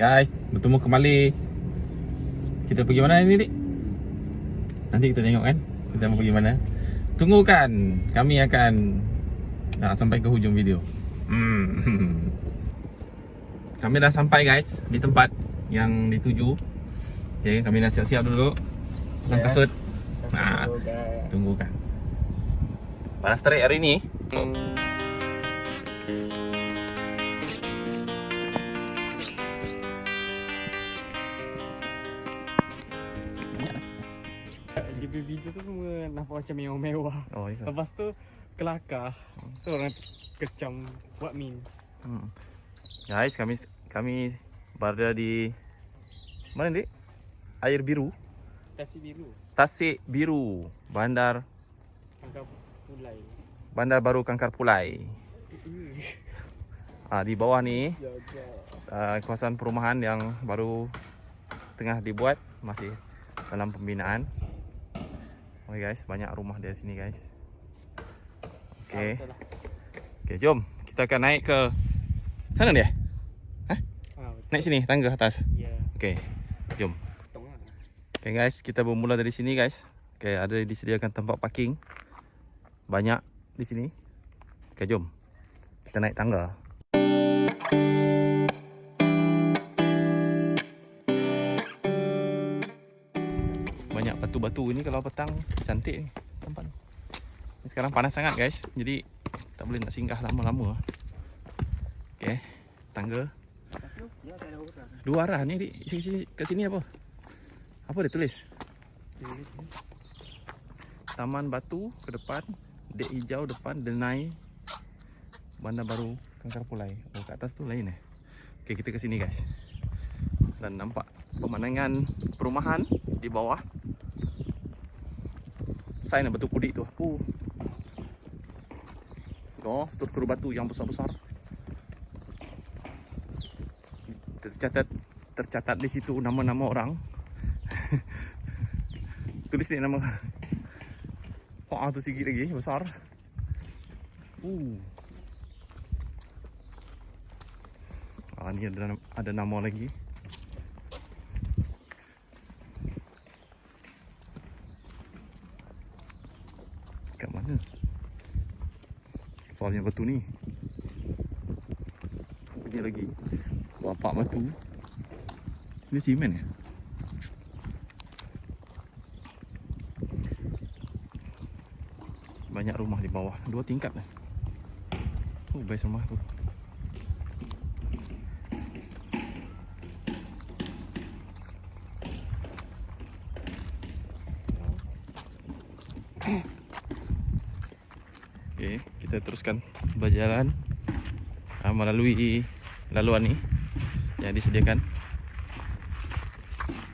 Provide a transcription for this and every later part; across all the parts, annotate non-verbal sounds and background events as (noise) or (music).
Guys, bertemu kembali. Kita pergi mana ni dik? Nanti kita tengok kan? Kita mau pergi mana? Tunggukan. Kami akan Nak sampai ke hujung video. Hmm. (laughs) Kami dah sampai guys Di tempat Yang dituju. Okay, kami dah siap-siap dulu. Pasang Ya. kasut. Nah, tunggukan. Panas terik hari ni. Di macam mewah-mewah Oh, ya. Lepas tu kelakar Tu orang kecam What means Hmm. Guys, kami kami berada di mana dik? Air biru, Tasik biru Tasik Biru, Bandar Angkat pulai Bandar Baru Kangkar Pulai. (laughs) Ah di bawah ni Jaga uh, kawasan perumahan yang baru tengah dibuat, masih dalam pembinaan. Okay guys, banyak rumah di sini guys. Okay, okay jom kita akan naik ke sana dia. ah, betul. Naik sini tangga atas. Ya Okay, jom. Potong lah Okay guys, kita bermula dari sini guys. Okay, ada disediakan tempat parking. Banyak di sini. Okay, jom. Kita naik tangga. Batu-batu ini kalau petang cantik ni tempat ni. Ni Sekarang panas sangat guys. Jadi tak boleh nak singgah lama-lama. Okay, tangga. Dua arah ni dik. Sini, sini, kat sini apa? Apa dia tulis? Taman Batu ke depan, Dek Hijau depan, Denai, Bandar Baru, Kangkar Pulai. Oh, kat atas tu lain eh. Okey, kita ke sini guys. Dan nampak pemandangan perumahan di bawah. Sign batu kudik tu. Oh. Oh, struktur batu yang besar-besar. Tercatat tercatat di situ nama-nama orang. (laughs) Tulis ni nama Wah tu sikit lagi besar. Uh. Ah ni ada ada nama lagi. Kat mana? Soalnya batu ni. Ini lagi. Bapak batu. Ini simen ya? Banyak rumah di bawah. Dua tingkat lah. Oh, best rumah tu. Okay, teruskan berjalan uh, melalui laluan ni yang disediakan.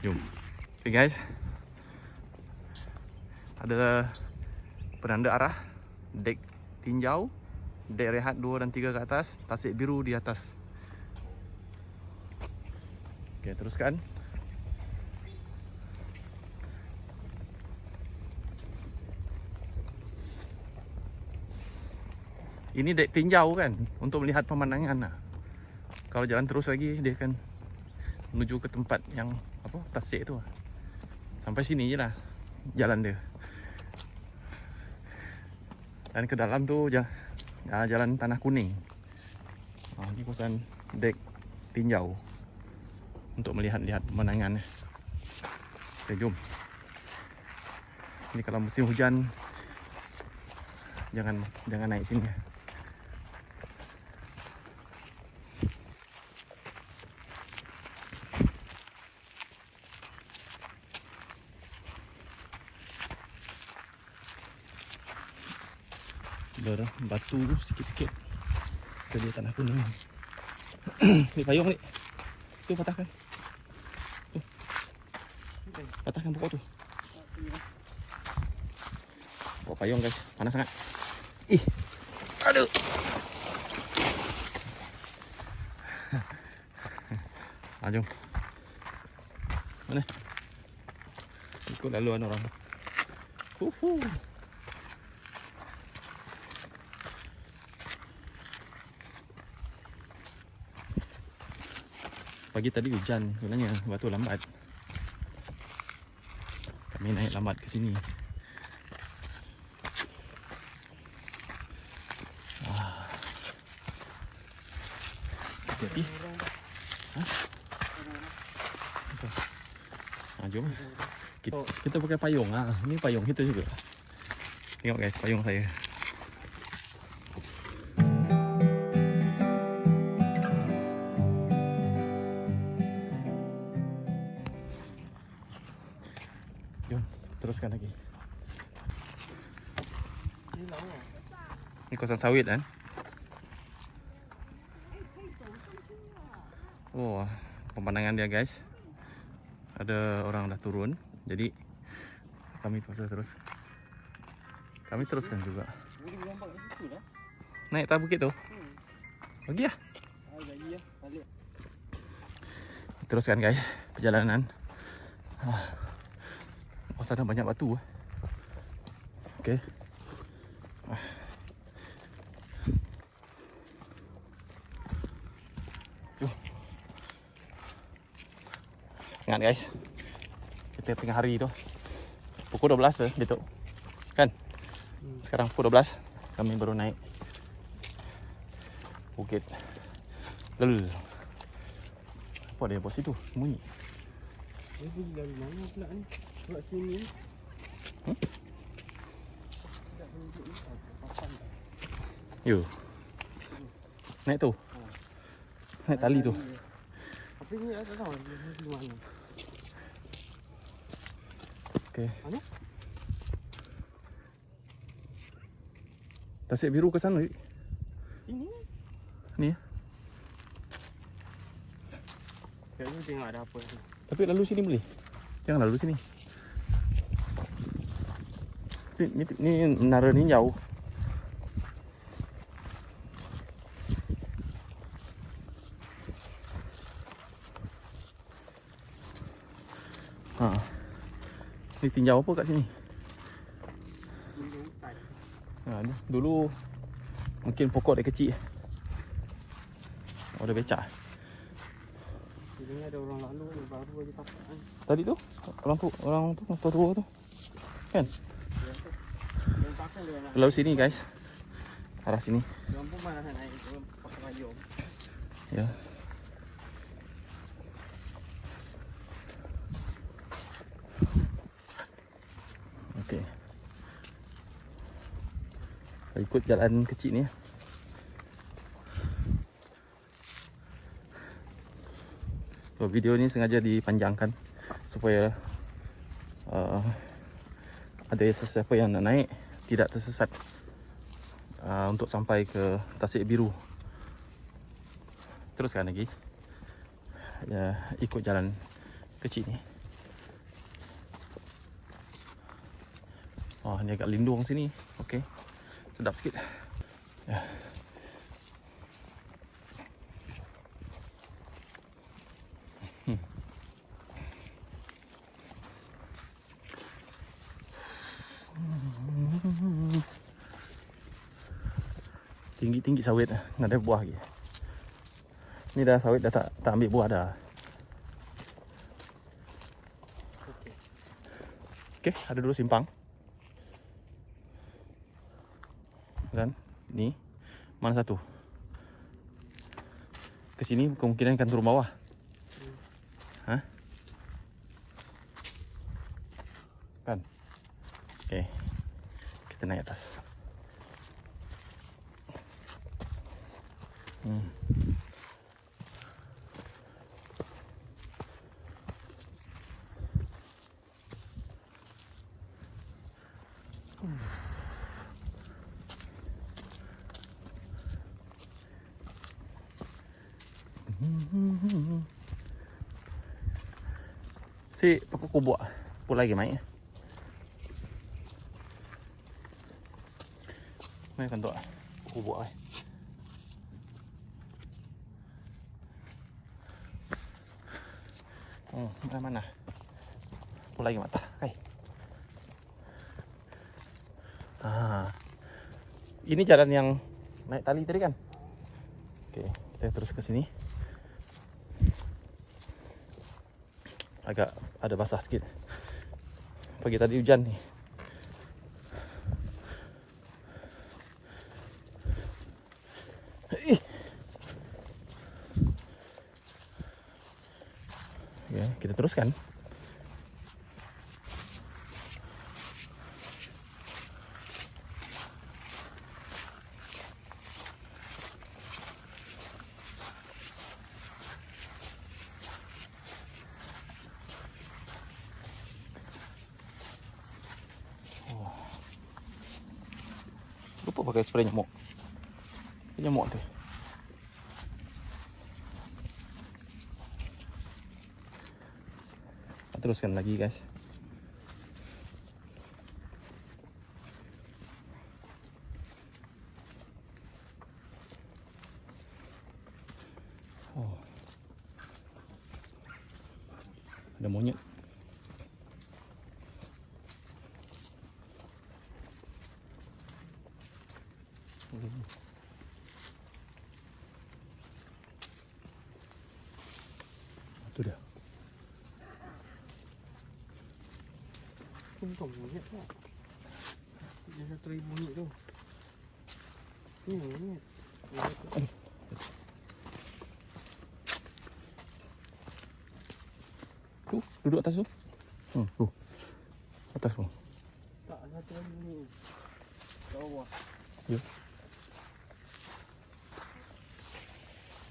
Jom. Okay guys. Ada penanda arah dek tinjau dek rehat 2 dan 3 ke atas tasik biru di atas ok teruskan ini dek tinjau kan untuk melihat pemandangan lah. kalau jalan terus lagi dia akan menuju ke tempat yang apa tasik tu sampai sini je lah jalan dia dan ke dalam tu ja- ah, jalan tanah kuning. Ah, ini kawasan dek tinjau untuk melihat-lihat pemandangan. Okay, jom. Ini kalau musim hujan jangan jangan naik sini. Berbatu sikit-sikit. Ke tanah kuning (coughs) ni payung ni. Tu patahkan. Tu. Patahkan pokok tu. Bawa payung guys. Panas sangat. Ih. Aduh. (laughs) Ah, jom mana? Ikut laluan orang. Huhu. Pagi tadi hujan sebenarnya sebab tu lambat. Kami naik lambat ke sini. Ah. Hati-hati. Ha? Ha, jom. Kita, kita pakai payung ah. Ini payung kita juga. Tengok guys, payung saya. Teruskan lagi. Ni kawasan sawit kan? Oh, pemandangan dia guys. Ada orang dah turun. Jadi kami terus terus. Kami teruskan juga. Naik tak bukit tu? Pergi lah. Teruskan guys perjalanan. Ah. Oh, sana banyak batu. Okey. Ah. Jom. Ingat guys. Kita tengah hari tu. Pukul 12 tu, betul. Kan? Sekarang pukul 12. Kami baru naik. Bukit. Lel. Apa dia buat situ? Bunyi. Dia pergi dari mana pula ni? Buat sini ni. Hmm? Yo. Naik tu. Naik tali tu. Tapi ni tak tahu pergi mana. Okey. Mana? Tasik biru ke sana. Ini. Ni ya. Ni tengok ada apa tu. Tapi lalu sini boleh. Jangan lalu sini. Ni, ni, ni menara ni jauh. Ha. Ni tinjau apa kat sini? Ha, ni dulu mungkin pokok dia kecil. Oh, ada becak. Dia ni ada orang lalu baru aja kan. Tadi tu orang tu orang tu tua-tua tu. Dia tu. Lalu sini guys. Arah sini. Pun mana nak naik. Ya. Okey. Ikut jalan kecil ni. So, video ni sengaja dipanjangkan supaya uh, ada sesiapa yang nak naik tidak tersesat uh, untuk sampai ke Tasik Biru. Teruskan lagi. Ya, ikut jalan kecil ni. Oh ni agak lindung sini. Okey. Sedap sikit. Ya. Sawit. Nak ada buah lagi. Ni dah sawit dah tak tak ambil buah dah. Okey. Okey, ada dulu simpang. Dan ni mana satu? Ke sini kemungkinan akan turun bawah. Ha? Kan? Okey. Kita naik atas. Si pokok kubuk Pun lagi main Main kan tu Kubuk eh Oh, mana mana? Pun lagi mata. Hai. Ah. Ini jalan yang naik tali tadi kan? Okey, kita terus ke sini. agak ada basah sikit. Pagi tadi hujan ni. Ya, kita teruskan. Lupa pakai spray nyamuk. Nyamuk tu. Teruskan lagi guys. Ada monyet. Tu dia. Untung monyet tak. Dia satu ribu monyet tu. Ni monyet. Tu, duduk atas tu. Hmm, tu. Atas tu. Tak satu ribu monyet. Kat bawah. Ya.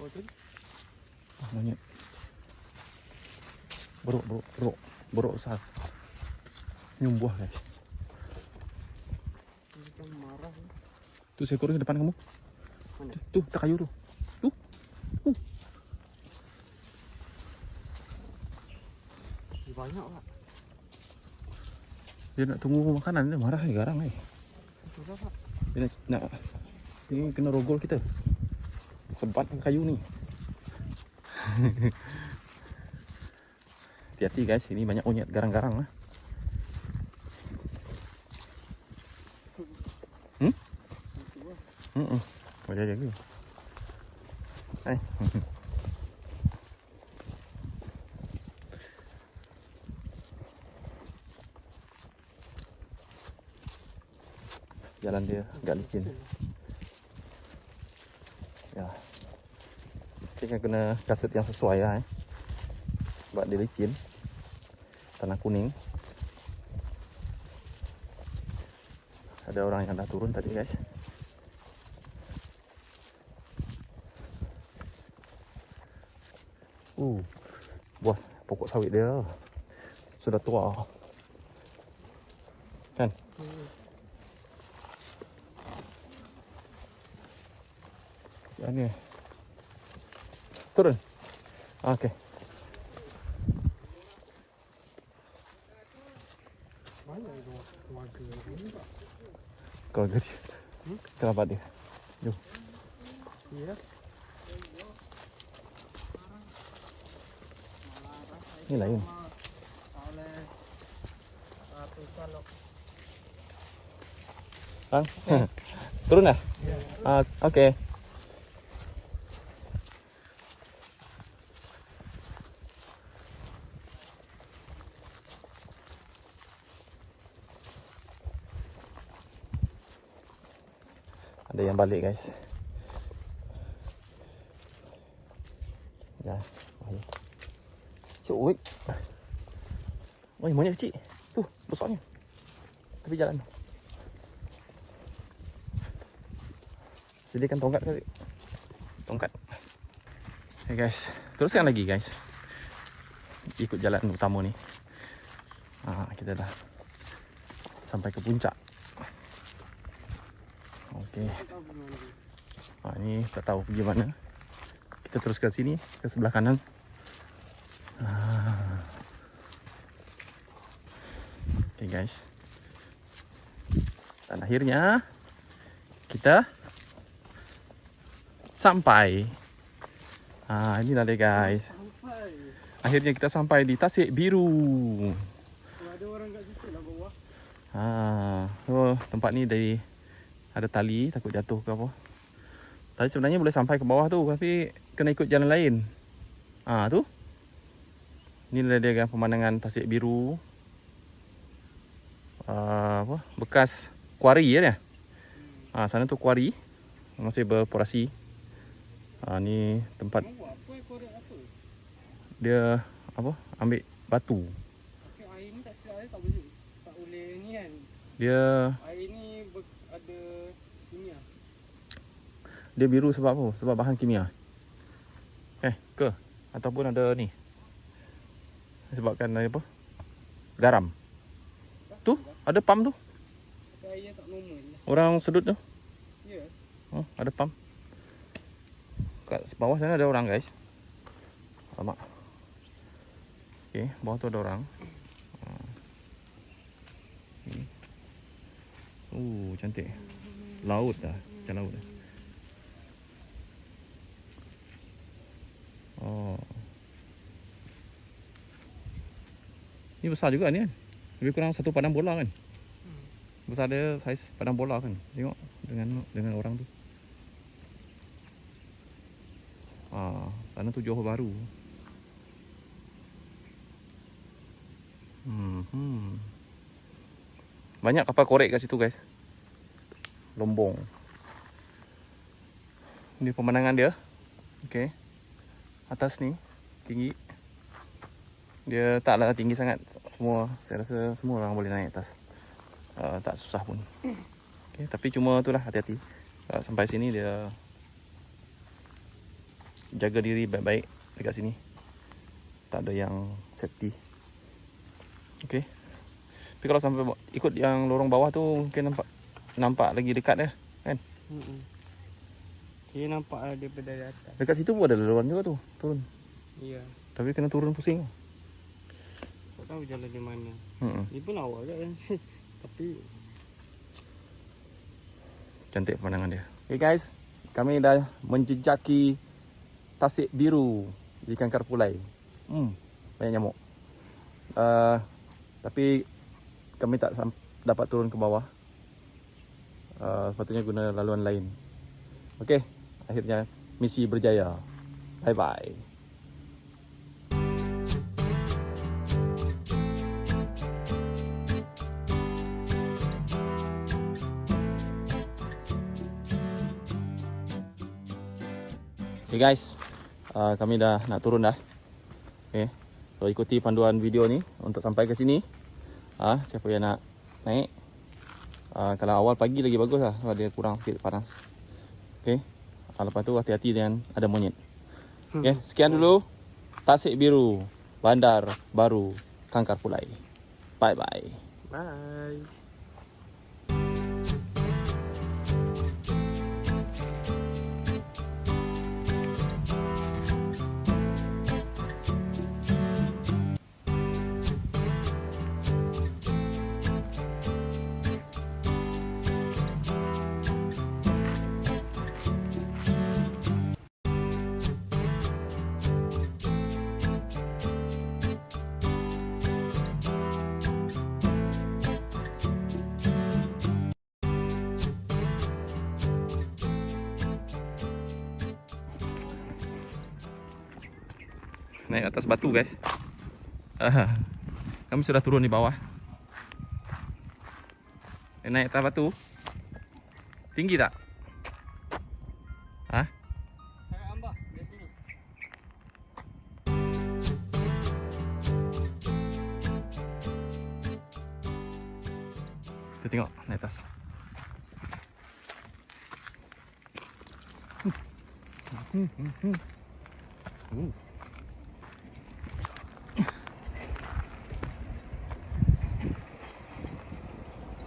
Oh tu. Ah, monyet. Beruk, beruk, beruk. Beruk besar. Nyumbuh guys. Dia macam marah ni. Tu seekor di depan kamu. Mana? Tu, tak kayu tu. Dia banyak tak? Dia nak tunggu makanan dia marah ni garang ni. Tak tak? Dia nak, nak ini kena rogol kita. Sebat kayu ni. (laughs) Hati-hati guys, ini banyak monyet garang-garang lah. Hmm? Itu lah. Hmm. Jaga. Hai. Jalan dia agak licin. Ya. Kita kena kasut yang sesuai lah eh. Sebab dia licin. Tanah kuning. Ada orang yang dah turun tadi guys. Uh, buah pokok sawit dia sudah tua. Kan? Hmm. Yang ni. Turun. Okey. Keluarga dia. Hmm? Kerabat dia. Ya. Ni lain. Ratusan loh. Bang. (laughs) Turun dah? Ya. Ah, okey. Ada yang balik guys. Ya. Ayo. Wait. Woi, monyet kecil. Tu, besarnya. Tepi jalan. Sediakan tongkat kali. Tongkat. Hey guys, teruskan lagi guys. Ikut jalan utama ni. Ah, kita dah sampai ke puncak. Okey. Ha, ni tak tahu pergi mana. Kita teruskan sini ke sebelah kanan. Ah. Okay guys. Dan akhirnya kita sampai. Ah, inilah dia guys. Sampai. Akhirnya kita sampai di Tasik Biru. Ada orang kat situ lah bawah. Ha, oh, tempat ni dari ada tali takut jatuh ke apa. Tadi sebenarnya boleh sampai ke bawah tu tapi kena ikut jalan lain. Ha tu. Inilah dia pemandangan Tasik Biru. Uh, apa? Bekas kuari ya dia. Ah sana tu kuari. Masih beroperasi. Ah ni tempat dia apa? Ambil batu. Ni kan. Dia Air ni ada kimia. dia biru sebab apa? Sebab bahan kimia. Eh, ke? Ataupun ada ni. Sebabkan apa? Garam. Tu, ada pam tu. Tapi air tak normal. Orang sedut tu. Ya. Oh, ada pam. Kat bawah sana ada orang guys. Alamak. Okey, bawah tu ada orang. Oh, cantik. Laut dah. Macam laut dah. Oh. Ni besar juga ni kan. Lebih kurang satu padang bola kan. Besar dia saiz padang bola kan. Tengok dengan dengan orang tu. Ah, sana tu Johor Baru. Hmm. Banyak kapal korek kat situ guys. Lombong. Ini pemandangan dia. Okey. Atas ni tinggi. Dia taklah tinggi sangat. Semua saya rasa semua orang boleh naik atas. Uh, tak susah pun. Okey, tapi cuma itulah hati-hati. Uh, sampai sini dia jaga diri baik-baik dekat sini. Tak ada yang safety. Okey. Tapi kalau sampai ikut yang lorong bawah tu mungkin nampak nampak lagi dekat dia kan. Saya nampak lah daripada dari atas. Dekat situ pun ada laluan juga tu, turun. Ya. Tapi kena turun pusing. Tak tahu jalan di mana. Hmm. Ni pun awal kan. (laughs) Tapi Cantik pemandangan dia. Okay guys, kami dah menjejaki Tasik Biru di Kangkar Pulai. Hmm, banyak nyamuk. Uh, tapi kami tak dapat turun ke bawah. Uh, sepatutnya guna laluan lain. Okey, akhirnya misi berjaya. Bye bye. Okay guys, uh, kami dah nak turun dah. Okay, so ikuti panduan video ni untuk sampai ke sini. Ah, siapa yang nak naik? Uh, kalau awal pagi lagi bagus lah, sebab dia kurang sikit panas. Okay, uh, lepas tu hati-hati dengan ada monyet. Okay, sekian dulu. Tasik Biru, Bandar Baru, Kangkar Pulai. Bye bye. bye. Naik atas batu guys. Ah, kami sudah turun di bawah. Eh, naik atas batu. Tinggi tak? Hah? Kita tengok naik atas. Hmm, hmm, hmm. Uh.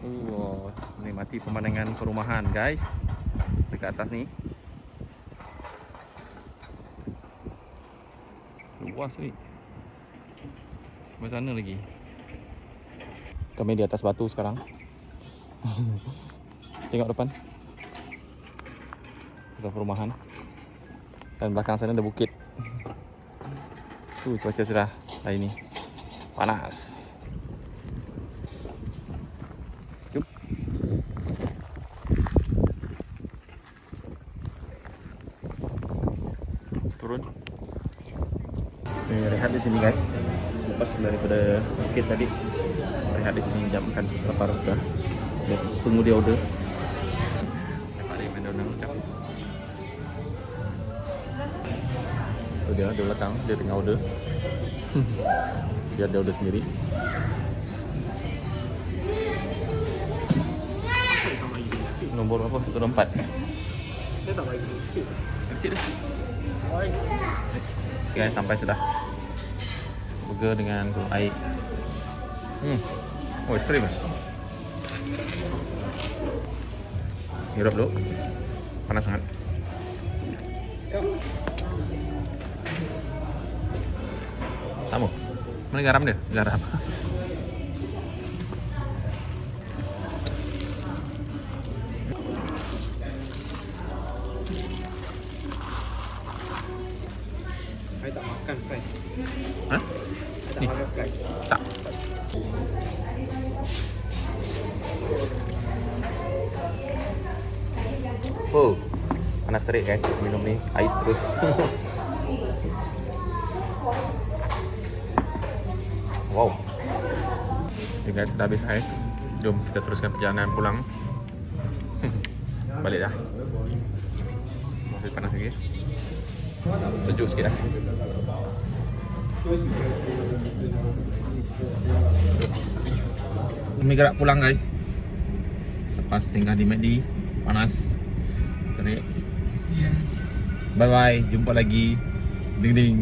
Uh, nikmati pemandangan perumahan guys dekat atas ni. Luas ni. Sampai sana lagi. Kami di atas batu sekarang. Tengok depan. Pasal perumahan. Dan belakang sana ada bukit. Tu cuaca cerah hari ni. Panas. Jom. Turun. Ni rehat di sini. ni guys Selepas daripada bukit tadi Rehat di sini jam Lapar sudah Dia tunggu dia order Dapat dia McDonald sekejap Tu dia, dia belakang Dia tengah order Dia ada order sendiri. Nombor apa? Satu empat Saya tak bagi receipt. Receipt dah. Okay sampai sudah Burger dengan telur air Hmm. Oh, es krim eh? Hirup dulu. Panas sangat. Sama. Mana garam dia? Garam Oh Panas terik guys. Minum ni. Ais terus. (laughs) Wow. Okay guys sudah habis ais Jom kita teruskan perjalanan pulang. (laughs) Balik dah. Masih panas lagi. Sejuk sikit dah. Kami gerak pulang guys. Lepas singgah di McD Panas Terik Yes. Bye bye Jumpa lagi Ding ding